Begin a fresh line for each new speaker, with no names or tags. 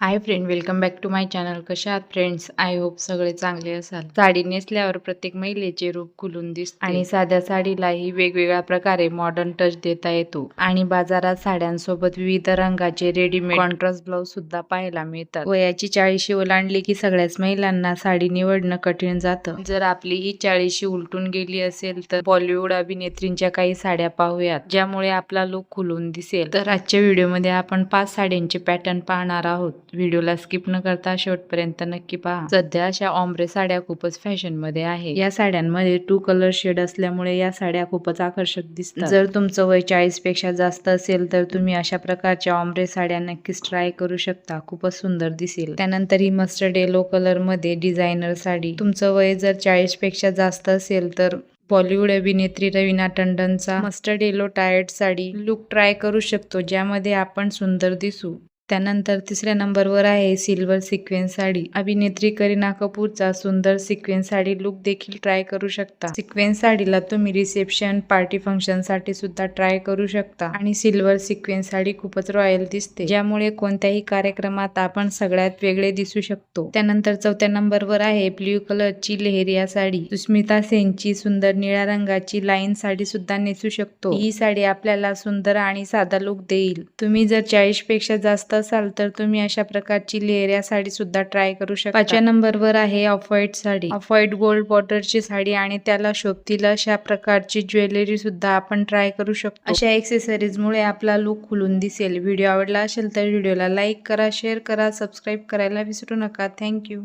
Hi friend welcome back to my channel कशा आहात friends I hope सगळे चांगले असाल. साडी नेसल्यावर प्रत्येक महिलेचे रूप खुलून दिसते. आणि साध्या साडीलाही वेगवेगळ्या प्रकारे मॉडर्न टच देता येतो. आणि बाजारात साड्यांसोबत विविध रंगाचे रेडीमेड कॉन्ट्रास्ट ब्लाउज सुद्धा पाहायला मिळतात. वयाची चाळीशी ओलांडली की सगळ्याच महिलांना साडी निवडणं कठीण जातं. जर आपली ही चाळीशी उलटून गेली असेल तर बॉलिवूड अभिनेत्रींच्या काही साड्या पाहूयात ज्यामुळे आपला लुक खुलून दिसेल. तर आजच्या व्हिडिओमध्ये आपण पाच साड्यांचे पॅटर्न पाहणार आहोत. व्हिडिओला स्किप न करता शेवटपर्यंत नक्की पहा. सध्या अशा ऑम्ब्रे साड्या खूपच फॅशनमध्ये आहे या साड्यांमध्ये टू कलर शेड असल्यामुळे या साड्या खूपच आकर्षक दिसतात. जर तुमचं वय चाळीसपेक्षा जास्त असेल तर तुम्ही अशा प्रकारच्या ऑम्ब्रे साड्या नक्कीच ट्राय करू शकता. खूपच सुंदर दिसेल. त्यानंतर ही मस्टर्ड येलो कलरमध्ये डिझायनर साडी. तुमचं वय जर चाळीसपेक्षा जास्त असेल तर बॉलिवूड अभिनेत्री Raveena टंडनचा mustard yellow tiered sari look try करू शकतो ज्यामध्ये आपण सुंदर दिसू. त्यानंतर तिसऱ्या नंबरवर आहे सिल्वर सिक्वेन्स साडी. अभिनेत्री करीना कपूरचा सुंदर सिक्वेन्स साडी लुक देखील ट्राय करू शकता. सिक्वेन्स साडीला तुम्ही रिसेप्शन पार्टी फंक्शनसाठी सुद्धा ट्राय करू शकता. आणि सिल्वर सिक्वेन्स साडी खूपच रॉयल दिसते. ज्यामुळे कोणत्याही कार्यक्रमात आपण सगळ्यात वेगळे दिसू शकतो. त्यानंतर चौथ्या नंबरवर आहे ब्ल्यू कलरची लेहरिया साडी. सुस्मिता सेनची सुंदर निळ्या रंगाची लाईन साडी सुद्धा नेसू शकतो. ही साडी आपल्याला सुंदर आणि साधा लुक देईल. तुम्ही जर चाळीसपेक्षा जास्त असाल तर तुम्ही अशा प्रकारची लेहरिया साडी सुद्धा ट्राय करू शकता. पाचव्या नंबरवर आहे off white sari. Off white gold बॉर्डरची sari आणि त्याला शोभतील अशा प्रकारची ज्वेलरी सुद्धा आपण ट्राय करू शकतो. अशा एक्सेसरीज मुळे आपला लुक खुलून दिसेल. व्हिडिओ आवडला असेल तर व्हिडिओला लाईक करा शेअर करा सबस्क्राईब करायला विसरू नका. थँक्यू